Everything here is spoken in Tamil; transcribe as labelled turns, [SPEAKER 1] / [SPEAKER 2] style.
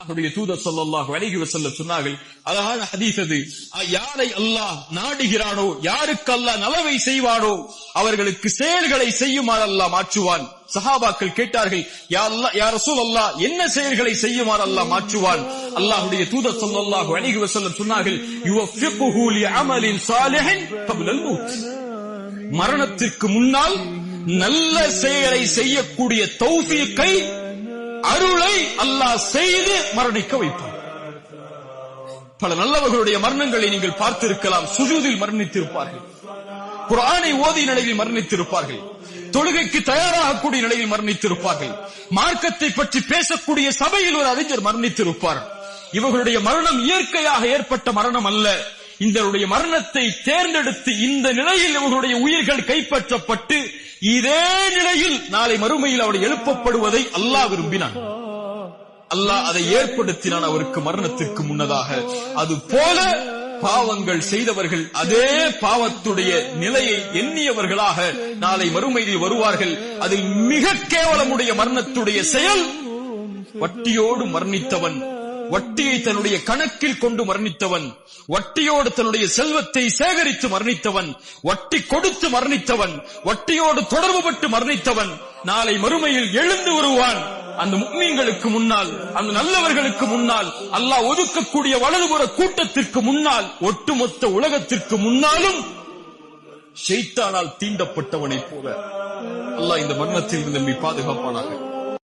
[SPEAKER 1] அவருடைய தூதர் ஸல்லல்லாஹு அழகி வஸல்லம் சொன்னார்கள் அழகான ஹதீஸ் அது. யாரை அல்லாஹ் நாடுகிறானோ யாருக்கு அல்லாஹ் நலவை செய்வானோ அவர்களுக்கு செயல்களை செய்யுமாறு அல்லாஹ் மாற்றுவான். சஹாபாக்கள் கேட்டார்கள் யார் அல்லாஹ் ரசூல் அல்லாஹ் என்ன செயல்களை செய்யுமாறு அல்லாஹ் மாற்றுவான்? அல்லாஹுடைய தூதர் ஸல்லல்லாஹு அழகி வசல்லம் சொன்னார்கள் யுவஃபிகுஹு லிஅமலின் சாலிஹின் கப்லல் மௌத். மரணத்திற்கு முன்னால் நல்ல செயலை செய்யக்கூடிய தௌஃபீக்கை அருளை அல்லாஹ் செய்து மரணிக்க வைப்பார். பல நல்லவர்களுடைய மரணங்களை நீங்கள் பார்த்திருக்கலாம். சுஜூதில் மரணித்திருப்பார்கள். குரானை ஓதிய நிலையில் மரணித்திருப்பார்கள். தொழுகைக்கு தயாராகக்கூடிய நிலையில் மரணித்திருப்பார்கள். மார்க்கத்தை பற்றி பேசக்கூடிய சபையில் ஒரு அறிஞர் மரணித்திருப்பார். இவர்களுடைய மரணம் இயற்கையாக ஏற்பட்ட மரணம் அல்ல. இந்தருடைய மரணத்தை தேர்ந்தெடுத்து இந்த நிலையில் இவர்களுடைய உயிர்கள் கைப்பற்றப்பட்டு இதே நிலையில் நாளை மறுமையில் அவர் எழுப்பப்படுவதை அல்லாஹ் விரும்பினான். அல்லாஹ் அதை ஏற்படுத்தினான் அவருக்கு மரணத்திற்கு முன்னதாக. அது போல பாவங்கள் செய்தவர்கள் அதே பாவத்துடைய நிலையை எண்ணியவர்களாக நாளை மறுமையில் வருவார்கள். அதில் மிக கேவலமுடைய மரணத்துடைய செயல் வட்டியோடு மரணித்தவன். வட்டியை தன்னுடைய கணக்கில் கொண்டு மரணித்தவன் வட்டியோடு தன்னுடைய செல்வத்தை சேகரித்து மரணித்தவன் வட்டி கொடுத்து மரணித்தவன் வட்டியோடு தொடர்புபட்டு மரணித்தவன் நாளை மறுமையில் எழுந்து வருவான். அந்த முக்மீன்களுக்கு முன்னால் அந்த நல்லவர்களுக்கு முன்னால் அல்லாஹ் ஒதுக்கக்கூடிய வலதுபுற கூட்டத்திற்கு முன்னால் ஒட்டுமொத்த உலகத்திற்கு முன்னாலும் செய்தானால் தீண்டப்பட்டவனைப் போல. அல்லாஹ் இந்த மரணத்தில் இருந்து நம்மை பாதுகாப்பானாக.